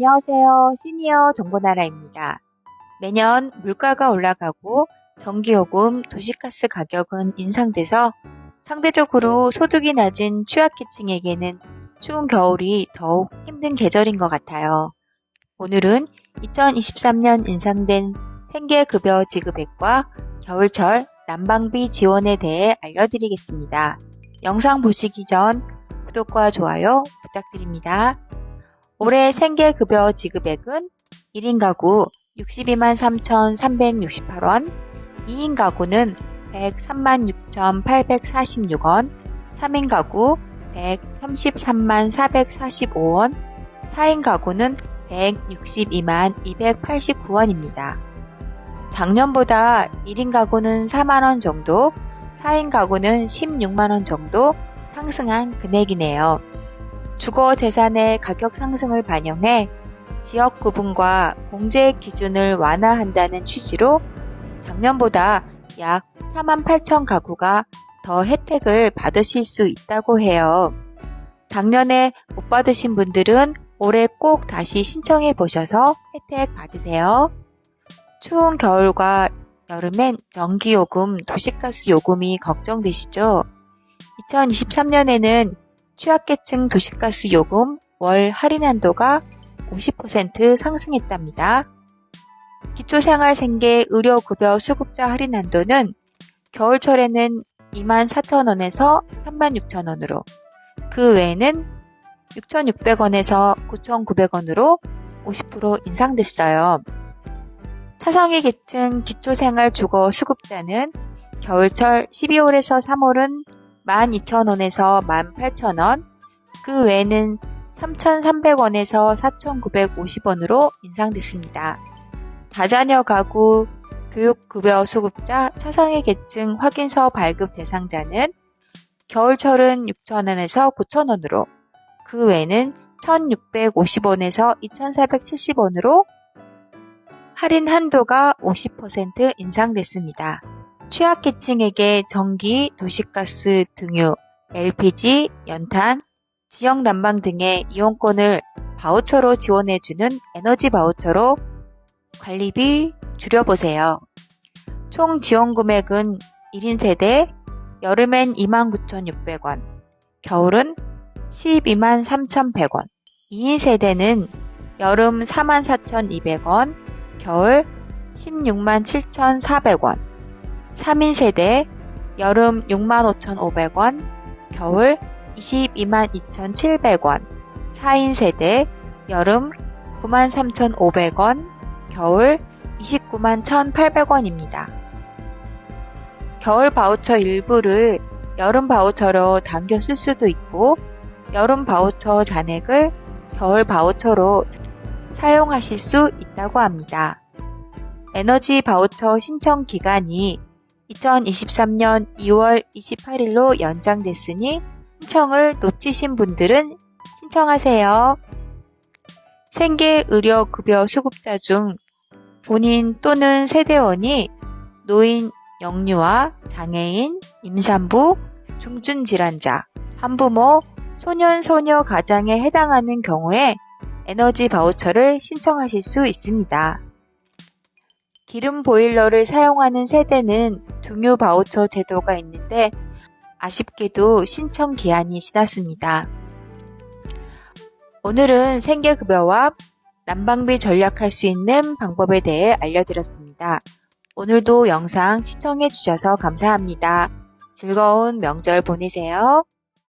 안녕하세요. 시니어 정보나라입니다. 매년 물가가 올라가고 전기요금, 도시가스 가격은 인상돼서 상대적으로 소득이 낮은 취약계층에게는 추운 겨울이 더욱 힘든 계절인 것 같아요. 오늘은 2023년 인상된 생계급여 지급액과 겨울철 난방비 지원에 대해 알려드리겠습니다. 영상 보시기 전 구독과 좋아요 부탁드립니다. 올해 생계급여 지급액은 1인 가구 62만 3,368원, 2인 가구는 103만 6,846원, 3인 가구 133만 445원, 4인 가구는 162만 289원입니다. 작년보다 1인 가구는 4만원 정도, 4인 가구는 16만원 정도 상승한 금액이네요. 주거 재산의 가격 상승을 반영해 지역 구분과 공제 기준을 완화한다는 취지로 작년보다 약 4만 8천 가구가 더 혜택을 받으실 수 있다고 해요. 작년에 못 받으신 분들은 올해 꼭 다시 신청해 보셔서 혜택 받으세요. 추운 겨울과 여름엔 전기요금, 도시가스 요금이 걱정되시죠? 2023년에는 취약계층 도시가스 요금 월 할인 한도가 50% 상승했답니다. 기초생활생계 의료급여 수급자 할인 한도는 겨울철에는 24,000원에서 36,000원으로, 그 외에는 6,600원에서 9,900원으로 50% 인상됐어요. 차상위 계층 기초생활 주거 수급자는 겨울철 12월에서 3월은 12,000원에서 18,000원, 그 외에는 3,300원에서 4,950원으로 인상됐습니다. 다자녀 가구 교육급여 수급자 차상위 계층 확인서 발급 대상자는 겨울철은 6,000원에서 9,000원으로, 그 외에는 1,650원에서 2,470원으로 할인 한도가 50% 인상됐습니다. 취약계층에게 전기, 도시가스, 등유, LPG, 연탄, 지역 난방 등의 이용권을 바우처로 지원해주는 에너지 바우처로 관리비 줄여보세요. 총 지원 금액은 1인 세대 여름엔 29,600원, 겨울은 12만 3,100원, 2인 세대는 여름 44,200원, 겨울 16만 7,400원, 3인 세대 여름 65,500원, 겨울 22만 2,700원, 4인 세대 여름 93,500원, 겨울 29만 1,800원입니다. 겨울 바우처 일부를 여름 바우처로 당겨 쓸 수도 있고 여름 바우처 잔액을 겨울 바우처로 사용하실 수 있다고 합니다. 에너지 바우처 신청 기간이 2023년 2월 28일로 연장됐으니 신청을 놓치신 분들은 신청하세요. 생계 의료 급여 수급자 중 본인 또는 세대원이 노인, 영유아, 장애인, 임산부, 중증 질환자, 한부모, 소년, 소녀 가장에 해당하는 경우에 에너지 바우처를 신청하실 수 있습니다. 기름 보일러를 사용하는 세대는 등유 바우처 제도가 있는데 아쉽게도 신청 기한이 지났습니다. 오늘은 생계급여와 난방비 절약할 수 있는 방법에 대해 알려드렸습니다. 오늘도 영상 시청해 주셔서 감사합니다. 즐거운 명절 보내세요.